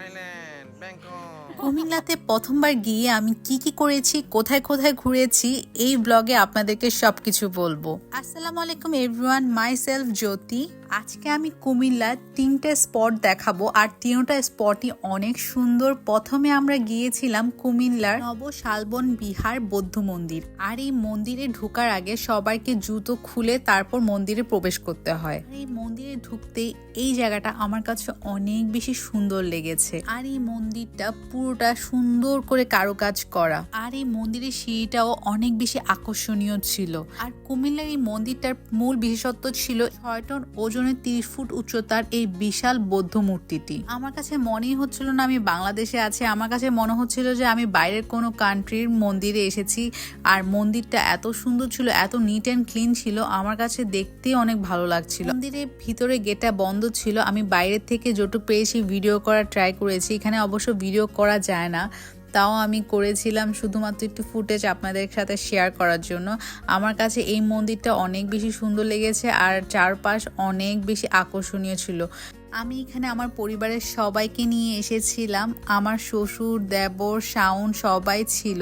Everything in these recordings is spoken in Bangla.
Aynen. কুমিল্লাতে প্রথমবার গিয়ে আমি কি কি করেছি, কোথায় কোথায় ঘুরেছি, এই ব্লগে আপনাদেরকে সবকিছু বলব। আসসালামু আলাইকুম এভরিওয়ান মাই সেলফ জ্যোতি। আজকে আমি কুমিল্লার তিনটে স্পট দেখাবো আর তিনটা স্পটই অনেক সুন্দর। প্রথমে আমরা গিয়েছিলাম কুমিল্লার নব শালবন বিহার বৌদ্ধ মন্দির। আর এই মন্দিরে ঢুকার আগে সবাইকে জুতো খুলে তারপর মন্দিরে প্রবেশ করতে হয়। এই মন্দিরে ঢুকতে এই জায়গাটা আমার কাছে অনেক বেশি সুন্দর লেগেছে। আর এই মন্দিরটা পুরোটা সুন্দর করে কারুকাজ করা। আর এই মন্দিরের সিঁড়িটাও অনেক বেশি আকর্ষণীয় ছিল। আর কুমিল্লার এই মন্দিরটার মূল বিশেষত্ব ছিল ছয় টন ওজনের তিরিশ ফুট উচ্চতার এই বিশাল বৌদ্ধ মূর্তিটি। আমার কাছে মনেই হচ্ছিল না আমি বাংলাদেশে আছি। আমার কাছে মনে হচ্ছিল যে আমি বাইরের কোনো কান্ট্রির মন্দিরে এসেছি আর মন্দিরটা এত সুন্দর ছিল, এত নিট অ্যান্ড ক্লিন ছিল, আমার কাছে দেখতে অনেক ভালো লাগছিল। মন্দিরের ভিতরে গেটটা বন্ধ ছিল। আমি বাইরের থেকে যেটুকু পেয়েছি ভিডিও করার ট্রাই করেছি। এখানে অবশ্য ভিডিও করা যায় না। তাও আমি করেছিলাম শুধুমাত্র একটু ফুটেজ আপনাদের সাথে শেয়ার করার জন্য। আমার কাছে এই মন্দিরটা অনেক বেশি সুন্দর লেগেছে আর চারপাশ অনেক বেশি আকর্ষণীয় ছিল। আমি এখানে আমার পরিবারের সবাইকে নিয়ে এসেছিলাম। আমার শ্বশুর, দেবর, শাওন সবাই ছিল।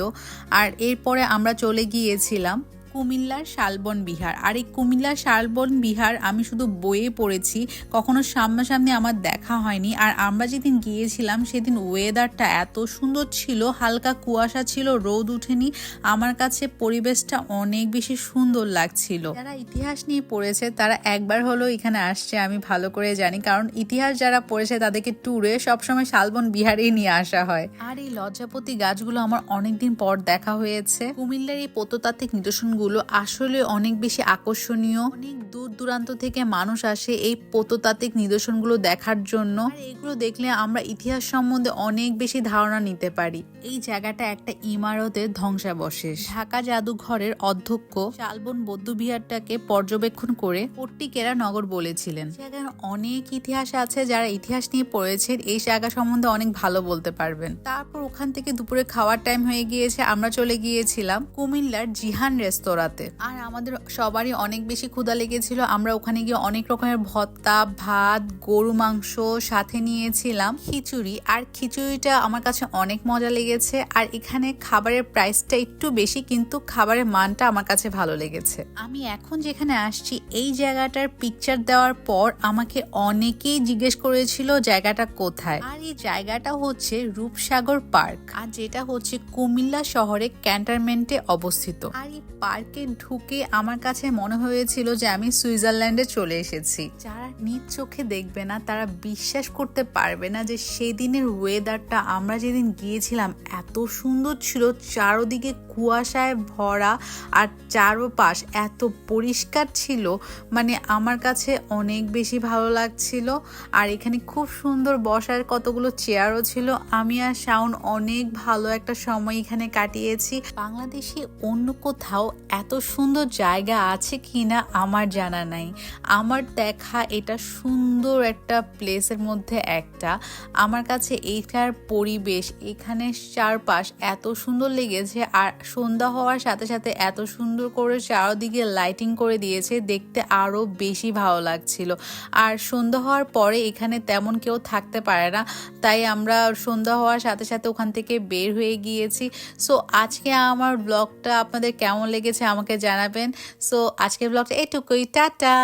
আর এরপরে আমরা চলে গিয়েছিলাম। কুমিল্লার শালবন বিহার। আর এই কুমিল্লার শালবন বিহার আমি শুধু বইয়ে পড়েছি, কখনো সামনাসামনি আমার দেখা হয়নি। আর আমরা যেদিন গিয়েছিলাম, সেদিন ওয়েদারটা এত সুন্দর ছিল, হালকা কুয়াশা ছিল, রোদ উঠেনি। আমার কাছে পরিবেশটা অনেক বেশি সুন্দর লাগছিল। যারা ইতিহাস নিয়ে পড়েছে, তারা একবার হলো এখানে আসছে, আমি ভালো করে জানি। কারণ ইতিহাস যারা পড়েছে, তাদেরকে ট্যুরে সবসময় শালবন বিহারেই নিয়ে আসা হয়। আর এই লজ্জাপতি গাছগুলো আমার অনেকদিন পর দেখা হয়েছে। কুমিল্লার এই প্রত্নতাত্ত্বিক নিদর্শনগুলো আসলে অনেক বেশি আকর্ষণীয়। অনেক দূর দূরান্ত থেকে মানুষ আসে এই প্রত্নতাত্ত্বিক নিদর্শনগুলো দেখার জন্য। এগুলো দেখলে আমরা ইতিহাস সম্বন্ধে অনেক বেশি ধারণা নিতে পারি। এই জায়গাটা একটা ইমারতের ধ্বংসাবশেষ। ঢাকা জাদুঘরের অধ্যক্ষ শালবন বৌদ্ধবিহারটাকে পর্যবেক্ষণ করে পট্টিকেরা নগর বলেছিলেন। জায়গার অনেক ইতিহাস আছে যারা ইতিহাস নিয়ে পড়েছেন এই জায়গা সম্বন্ধে অনেক ভালো বলতে পারবেন। তারপর ওখান থেকে দুপুরে খাওয়ার টাইম হয়ে গিয়েছে। আমরা চলে গিয়েছিলাম কুমিল্লার জিহান রেস্তোরাঁতে আর আমাদের সবারই অনেক বেশি ক্ষুধা লেগেছিল। আমরা ওখানে গিয়ে অনেক রকমের ভর্তা ভাত, গরু মাংস সাথে নিয়েছিলাম। খিচুড়ি। আর খিচুড়িটা আমার কাছে অনেক মজা লেগেছে। আর এখানে খাবারের প্রাইসটা একটু বেশি, কিন্তু খাবারের মানটা আমার কাছে ভালো লেগেছে। আমি এখন যেখানে আসছি, এই জায়গাটার পিকচার দেওয়ার পর আমাকে অনেকেই জিজ্ঞেস করেছিল জায়গাটা কোথায়। আর এই জায়গাটা হচ্ছে রূপসাগর পার্ক। আর যেটা হচ্ছে কুমিল্লা শহরে ক্যান্টনমেন্টে অবস্থিত। আর এই পার্কে ঢুকে আমার কাছে মনে হয়েছিল যে আমি সুইজারল্যান্ডে চলে এসেছি। যারা নিজ চোখে দেখবে না, তারা বিশ্বাস করতে পারবে না যে সেদিনের ওয়েদারটা আমরা যেদিন গিয়েছিলাম এত সুন্দর ছিল, চারোদিকে কুয়াশায় ভরা আর চারোপাশ এত পরিষ্কার ছিল। মানে আমার কাছে অনেক বেশি ভালো লাগছিল আর এখানে খুব সুন্দর বসার কতগুলো চেয়ারও ছিল। আমি আর শাওন অনেক ভালো একটা সময় এখানে কাটিয়েছি। বাংলাদেশে অন্য কোথাও এত সুন্দর জায়গা আছে কি না আমার জানা নাই। আমার দেখা এটা সুন্দর একটা প্লেসের মধ্যে একটা। আমার কাছে এইটার পরিবেশ এখানে চারপাশ এত সুন্দর লেগেছে আর সন্ধ্যা হওয়ার সাথে সাথে এত সুন্দর করে চারদিকে লাইটিং করে দিয়েছে, দেখতে আরও বেশি ভালো লাগছিল। আর সন্ধ্যা হওয়ার পরে এখানে তেমন কেউ থাকতে পারে না, তাই আমরা সন্ধ্যা হওয়ার সাথে সাথে ওখান থেকে বের হয়ে গিয়েছি। সো আজকে আমার ব্লগটা আপনাদের কেমন লেগেছে আমাকে জানাবেন। সো আজকের ব্লগটা এটুকুই। টাটা!